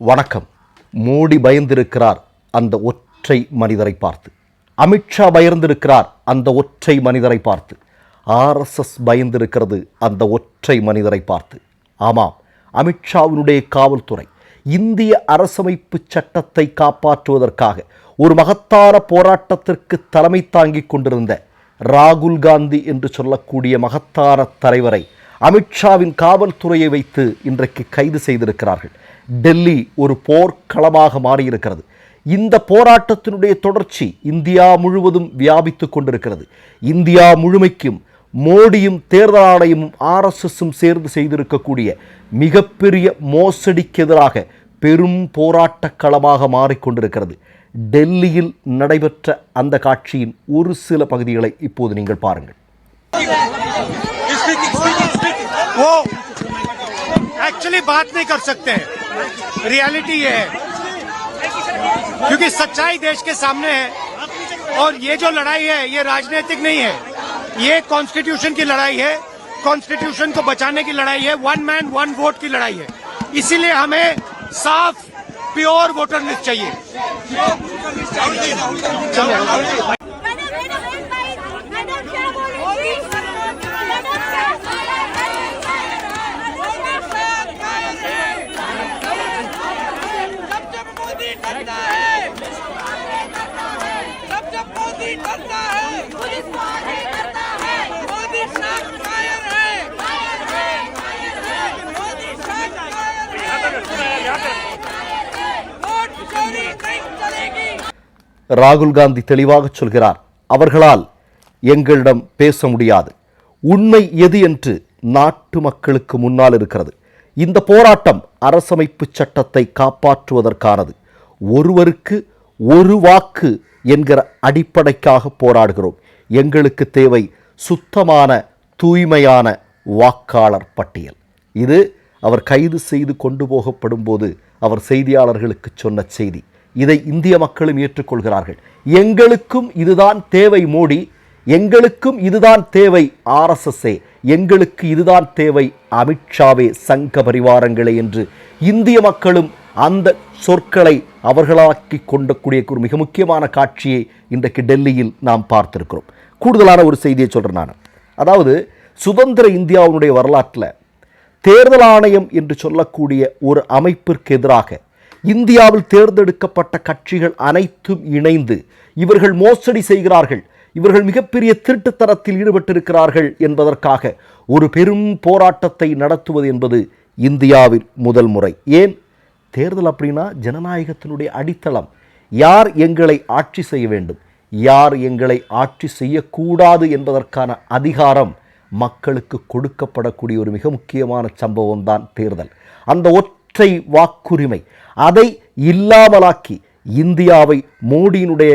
வணக்கம். மோடி பயந்திருக்கிறார் அந்த ஒற்றை மனிதரை பார்த்து. அமித்ஷா பயந்திருக்கிறார் அந்த ஒற்றை மனிதரை பார்த்து. ஆர்எஸ்எஸ் பயந்திருக்கிறது அந்த ஒற்றை மனிதரை பார்த்து. ஆமாம் அமித்ஷாவினுடைய காவல்துறை இந்திய அரசமைப்பு சட்டத்தை காப்பாற்றுவதற்காக ஒரு மகத்தான போராட்டத்திற்கு தலைமை தாங்கிக் கொண்டிருந்த ராகுல் காந்தி என்று சொல்லக்கூடிய மகத்தான தலைவரை அமித்ஷாவின் காவல்துறையை வைத்து இன்றைக்கு கைது செய்திருக்கிறார்கள். டெல்லி ஒரு போர்க்களமாக மாறியிருக்கிறது இந்த போராட்டத்தினுடைய தொடர்ச்சி இந்தியா முழுவதும் வியாபித்து கொண்டிருக்கிறது இந்தியா முழுமைக்கும் மோடியும் தேர்தல் ஆணையமும் ஆர்எஸ்எஸும் சேர்ந்து செய்திருக்கக்கூடிய மிகப்பெரிய மோசடிக்கு எதிராக பெரும் போராட்டக் களமாக மாறிக்கொண்டிருக்கிறது டெல்லியில் நடைபெற்ற அந்த காட்சியின் ஒரு சில பகுதிகளை இப்போது நீங்கள் பாருங்கள் वो एक्चुअली बात नहीं कर सकते रियलिटी ये है। क्योंकि सच्चाई देश के सामने है। और ये जो लड़ाई है, ये राजनीतिक नहीं है। ये कॉन्स्टिट्यूशन की लड़ाई है। कॉन्स्टिट्यूशन को बचाने की लड़ाई है। वन मैन वन वोट की लड़ाई है। इसीलिए हमें साफ़ प्योर वोटर लिस्ट चाहिए। ராகுல் காந்தி தெளிவாக சொல்கிறார் அவர்களால் எங்களிடம் பேச முடியாது. உண்மை எது என்று நாட்டு மக்களுக்கு முன்னால் இருக்கிறது. இந்த போராட்டம் அரசமைப்பு சட்டத்தை காப்பாற்றுவதற்கானது. ஒருவருக்கு ஒரு வாக்கு என்கிற அடிப்படைக்காக போராடுகிறோம். எங்களுக்கு தேவை சுத்தமான தூய்மையான வாக்காளர் பட்டியல். இது அவர் கைது செய்து கொண்டு போகப்படும் போது அவர் செய்தியாளர்களுக்கு சொன்ன செய்தி. இதை இந்திய மக்களும் ஏற்றுக்கொள்கிறார்கள். எங்களுக்கும் இதுதான் தேவை மோடி எங்களுக்கும் இதுதான் தேவை ஆர்எஸ்எஸ்ஏ எங்களுக்கு இதுதான் தேவை அமித்ஷாவே சங்க பரிவாரங்களே என்று இந்திய மக்களும் அந்த சொற்களை அவர்களாக்கி கொண்டக்கூடிய ஒரு மிக முக்கியமான காட்சியை இன்றைக்கு டெல்லியில் நாம் பார்த்திருக்கிறோம். கூடுதலான ஒரு செய்தியை சொல்கிறேன் நான். அதாவது சுதந்திர இந்தியாவினுடைய வரலாற்றில் தேர்தல் ஆணையம் என்று சொல்லக்கூடிய ஒரு அமைப்பிற்கு எதிராக இந்தியாவில் தேர்ந்தெடுக்கப்பட்ட கட்சிகள் அனைத்தும் இணைந்து இவர்கள் மோசடி செய்கிறார்கள் இவர்கள் மிகப்பெரிய திருட்டுத்தனத்தில் ஈடுபட்டிருக்கிறார்கள் என்பதற்காக ஒரு பெரும் போராட்டத்தை நடத்துவது என்பது இந்தியாவில் முதல் முறை. ஏன்? தேர்தல் அப்படின்னா ஜனநாயகத்தினுடைய அடித்தளம். யார் எங்களை ஆட்சி செய்ய வேண்டும்? யார் எங்களை ஆட்சி செய்யக்கூடாது என்பதற்கான அதிகாரம் மக்களுக்கு கொடுக்கப்படக்கூடிய ஒரு மிக முக்கியமான சம்பவம் தான் தேர்தல். அந்த ஒற்றை வாக்குரிமை. அதை இல்லாமலாக்கி இந்தியாவை மோடியினுடைய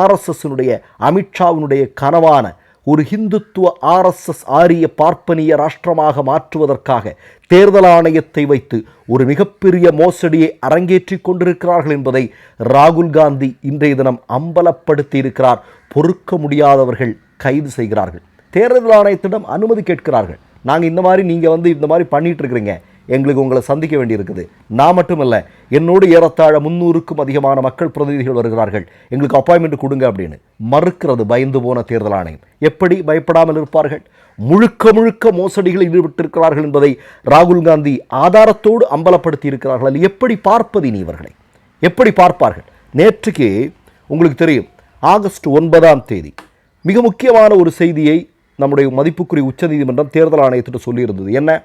ஆர்எஸ்எஸ்னுடைய அமித்ஷாவினுடைய கனவான ஒரு ஹிந்துத்துவ ஆர்எஸ்எஸ் ஆரிய பார்ப்பனிய ராஷ்டிரமாக மாற்றுவதற்காக தேர்தல் ஆணையத்தை வைத்து ஒரு மிகப்பெரிய மோசடியை அரங்கேற்றி கொண்டிருக்கிறார்கள் என்பதை ராகுல் காந்தி இன்றைய தினம் அம்பலப்படுத்தி இருக்கிறார் பொறுக்க முடியாதவர்கள் கைது செய்கிறார்கள். தேர்தல் ஆணையத்திடம் அனுமதி கேட்கிறார்கள். நாங்கள் இந்த மாதிரி நீங்கள் வந்து இந்த மாதிரி பண்ணிகிட்டு இருக்கிறீங்க. எங்களுக்கு உங்களை சந்திக்க வேண்டியிருக்குது. நான் மட்டுமல்ல என்னோடு ஏறத்தாழ முந்நூறுக்கும் அதிகமான மக்கள் பிரதிநிதிகள் வருகிறார்கள். எங்களுக்கு அப்பாயின்மெண்ட் கொடுங்க அப்படின்னு. மறுக்கிறது பயந்து போன தேர்தல் ஆணையம். எப்படி பயப்படாமல் இருப்பார்கள்? முழுக்க முழுக்க மோசடிகளில் ஈடுபட்டிருக்கிறார்கள் என்பதை ராகுல் காந்தி ஆதாரத்தோடு அம்பலப்படுத்தி இருக்கிறார்கள் எப்படி பார்ப்பது இனி இவர்களை? எப்படி பார்ப்பார்கள்? நேற்றுக்கு உங்களுக்கு தெரியும் ஆகஸ்ட் ஒன்பதாம் தேதி மிக முக்கியமான ஒரு செய்தியை நம்முடைய மதிப்புக்குரிய உச்சநீதிமன்றம் தேர்தல் ஆணையத்திட்ட சொல்லியிருந்தது. என்ன?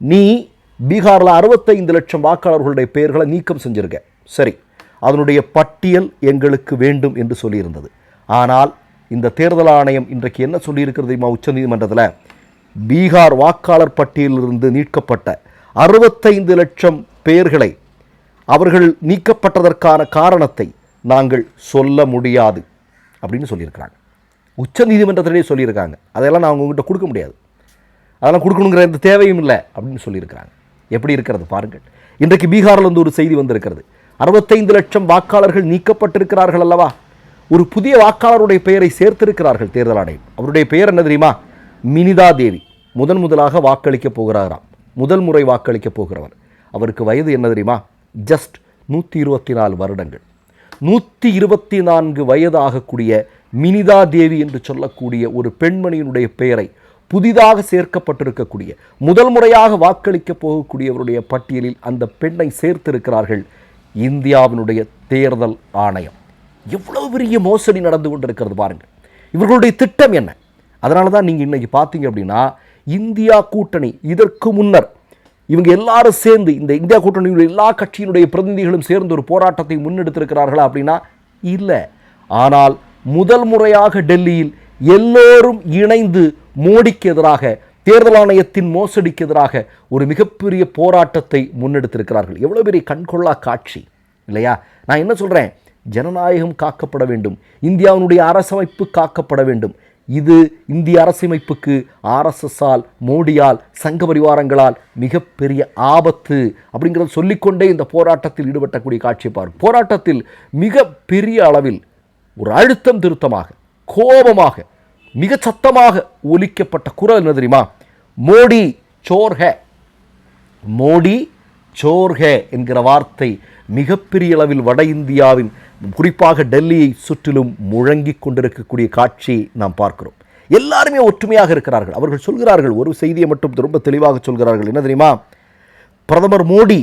நீ பீகாரில் அறுபத்தைந்து லட்சம் வாக்காளர்களுடைய பெயர்களை நீக்கம் செஞ்சுருக்கேன் சரி அதனுடைய பட்டியல் எங்களுக்கு வேண்டும் என்று சொல்லியிருந்தது. ஆனால் இந்த தேர்தல் ஆணையம் இன்றைக்கு என்ன சொல்லியிருக்கிறது உச்சநீதிமன்றத்தில் பீகார் வாக்காளர் பட்டியலிலிருந்து நீக்கப்பட்ட அறுபத்தைந்து லட்சம் பெயர்களை அவர்கள் நீக்கப்பட்டதற்கான காரணத்தை நாங்கள் சொல்ல முடியாது அப்படின்னு சொல்லியிருக்கிறாங்க. உச்ச நீதிமன்றத்திலே சொல்லியிருக்காங்க. அதெல்லாம் நான் உங்ககிட்ட கொடுக்க முடியாது. அதெல்லாம் கொடுக்கணுங்கிற எந்த தேவையும் இல்லை அப்படின்னு சொல்லியிருக்கிறாங்க. எப்படி இருக்கிறது பாருங்கள். இன்றைக்கு பீகாரில் வந்து ஒரு செய்தி வந்திருக்கிறது. அறுபத்தைந்து லட்சம் வாக்காளர்கள் நீக்கப்பட்டிருக்கிறார்கள் அல்லவா? ஒரு புதிய வாக்காளருடைய பெயரை சேர்த்திருக்கிறார்கள் தேர்தல் ஆணையம். அவருடைய பெயர் என்ன தெரியுமா? மினிதா தேவி. முதன் முதலாக வாக்களிக்கப் போகிறாராம். முதல் முறை வாக்களிக்கப் போகிறவர். அவருக்கு வயது என்ன தெரியுமா? ஜஸ்ட் நூற்றி இருபத்தி நாலு வருடங்கள். நூற்றி இருபத்தி நான்கு வயதாகக்கூடிய மினிதா தேவி என்று சொல்லக்கூடிய ஒரு பெண்மணியினுடைய பெயரை புதிதாக சேர்க்கப்பட்டிருக்கக்கூடிய முதல் முறையாக வாக்களிக்க போகக்கூடியவருடைய பட்டியலில் அந்த பெண்ணை சேர்த்திருக்கிறார்கள் இந்தியாவினுடைய தேர்தல் ஆணையம். எவ்வளவு பெரிய மோசடி நடந்து கொண்டிருக்கிறது பாருங்கள். இவர்களுடைய திட்டம் என்ன? அதனால தான் நீங்கள் இன்னைக்கு பார்த்தீங்க அப்படின்னா இந்தியா கூட்டணி இதற்கு முன்னர் இவங்க எல்லாரும் சேர்ந்து இந்த இந்தியா கூட்டணியில் எல்லா கட்சியினுடைய பிரதிநிதிகளும் சேர்ந்து ஒரு போராட்டத்தை முன்னெடுத்திருக்கிறார்களா அப்படின்னா இல்லை. ஆனால் முதல் முறையாக டெல்லியில் எல்லோரும் இணைந்து மோடிக்கு எதிராக தேர்தல் ஆணையத்தின் மோசடிக்கு எதிராக ஒரு மிகப்பெரிய போராட்டத்தை முன்னெடுத்திருக்கிறார்கள். எவ்வளோ பெரிய கண்கொள்ளா காட்சி இல்லையா? நான் என்ன சொல்கிறேன் ஜனநாயகம் காக்கப்பட வேண்டும். இந்தியாவினுடைய அரசமைப்பு காக்கப்பட வேண்டும். இது இந்திய அரசமைப்புக்கு ஆர்எஸ்எஸ்ஸால் மோடியால் சங்க பரிவாரங்களால் மிகப்பெரிய ஆபத்து அப்படிங்கிறத சொல்லிக்கொண்டே இந்த போராட்டத்தில் ஈடுபட்டக்கூடிய காட்சியை பாரு. போராட்டத்தில் மிக பெரிய அளவில் ஒரு அழுத்தம் திருத்தமாக கோபமாக மிக சத்தமாக ஒலிக்கப்பட்ட குரல் என்ன தெரியுமா? மோடி சோர் மோடி சோர்ஹ என்கிற வார்த்தை மிகப்பெரிய அளவில் வட இந்தியாவின் குறிப்பாக டெல்லியை சுற்றிலும் முழங்கிக் கொண்டிருக்கக்கூடிய காட்சியை நாம் பார்க்கிறோம். எல்லாருமே ஒற்றுமையாக இருக்கிறார்கள். அவர்கள் சொல்கிறார்கள் ஒரு செய்தியை மட்டும் ரொம்ப தெளிவாக சொல்கிறார்கள். என்ன தெரியுமா? பிரதமர் மோடி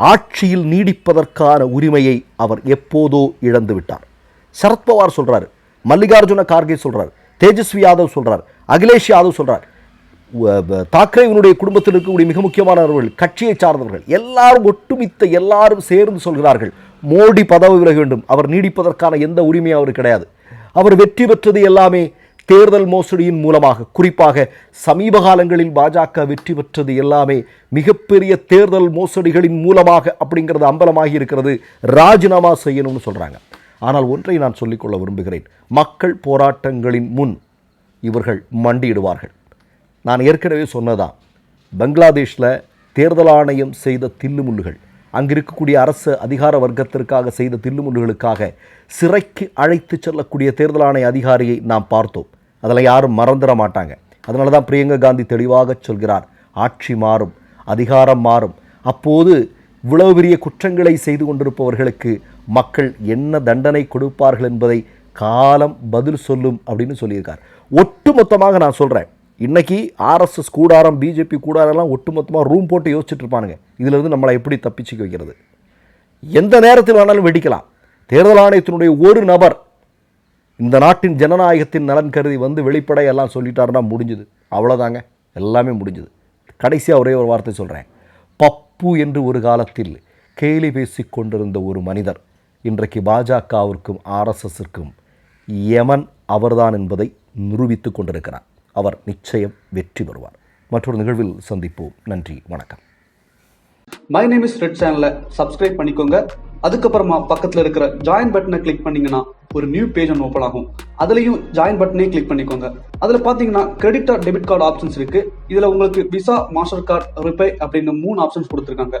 ஆட்சியில் நீடிப்பதற்கான உரிமையை அவர் எப்போதோ இழந்து விட்டார். சரத்பவார் சொல்றாரு மல்லிகார்ஜுன கார்கே சொல்றார் தேஜஸ்வி யாதவ் சொல்றார் அகிலேஷ் யாதவ் சொல்றார். வ- வ- குடும்பத்தில் இருக்கக்கூடிய மிக முக்கியமானவர்கள் கட்சியை சார்ந்தவர்கள் எல்லாரும் ஒட்டுமித்த எல்லாரும் சேர்ந்து சொல்கிறார்கள் மோடி பதவி விலக வேண்டும் அவர் நீடிப்பதற்கான எந்த உரிமையும் அவருக்கு கிடையாது. அவர் வெற்றி பெற்றது எல்லாமே தேர்தல் மோசடியின் மூலமாக குறிப்பாக சமீப காலங்களில் பாஜக வெற்றி பெற்றது எல்லாமே மிகப்பெரிய தேர்தல் மோசடிகளின் மூலமாக அப்படிங்கிறது அம்பலமாகி இருக்கிறது ராஜினாமா செய்யணும்னு சொல்றாங்க. ஆனால் ஒன்றை நான் சொல்லிக்கொள்ள விரும்புகிறேன். மக்கள் போராட்டங்களின் முன் இவர்கள் மண்டியிடுவார்கள். நான் ஏற்கனவே சொன்னதான் பங்களாதேஷில் தேர்தல் ஆணையம் செய்த தில்லுமுல்லுகள் அங்கு இருக்கக்கூடிய அரசு அதிகார வர்க்கத்திற்காக செய்த தில்லுமுள்ளுகளுக்காக சிறைக்கு அழைத்து செல்லக்கூடிய தேர்தல் ஆணைய அதிகாரியை நாம் பார்த்தோம். அதில் யாரும் மறந்துட மாட்டாங்க. அதனால தான் பிரியங்கா காந்தி தெளிவாக சொல்கிறார். ஆட்சி மாறும் அதிகாரம் மாறும். அப்போது இவ்வளவு பெரிய குற்றங்களை செய்து கொண்டிருப்பவர்களுக்கு மக்கள் என்ன தண்டனை கொடுப்பார்கள் என்பதை காலம் பதில் சொல்லும் அப்படின்னு சொல்லியிருக்கார். ஒட்டுமொத்தமாக நான் சொல்கிறேன் இன்னைக்கு ஆர்எஸ்எஸ் கூடாரம் பிஜேபி கூடாரம்லாம் ஒட்டுமொத்தமாக ரூம் போட்டு யோசிச்சுட்டு இருப்பானுங்க இதிலிருந்து நம்மளை எப்படி தப்பிச்சுக்க வைக்கிறது? எந்த நேரத்தில் வேணாலும் வெடிக்கலாம். தேர்தல் ஆணையத்தினுடைய ஒரு நபர் இந்த நாட்டின் ஜனநாயகத்தின் நலன் கருதி வந்து வெளிப்படை எல்லாம் சொல்லிட்டாருன்னா முடிஞ்சுது. அவ்வளோதாங்க எல்லாமே முடிஞ்சுது. கடைசியாக ஒரே ஒரு வார்த்தை சொல்கிறேன் பப்பு என்று ஒரு காலத்தில் கேலி பேசிக் கொண்டிருந்த ஒரு மனிதர் இன்றைக்கு பாஜகவிற்கும் ஆர்எஸ்எஸ்ஸிற்கும் யமன் அவர்தான் என்பதை நிரூபித்து கொண்டிருக்கிறார். அவர் நிச்சயம் வெற்றி பெறுவார். மற்றொரு நிகழ்வில் சந்திப்போம். நன்றி வணக்கம். மை நேம் இஸ் ரெட் சேனலை சப்ஸ்கிரைப் பண்ணிக்கோங்க. அதுக்கப்புறமா பக்கத்தில் இருக்கிற ஜாயின் பட்டனை கிளிக் பண்ணீங்கன்னா ஒரு நியூ பேஜ் ஒன்று ஓப்பன் ஆகும். அதுலயும் ஜாயின் பட்டனே கிளிக் பண்ணிக்கோங்க. அதில் பார்த்தீங்கன்னா credit or debit card options இருக்கு. இதில் உங்களுக்கு விசா மாஸ்டர் கார்டு ரிப்பே அப்படின்னு மூணு ஆப்ஷன்ஸ் கொடுத்துருக்காங்க.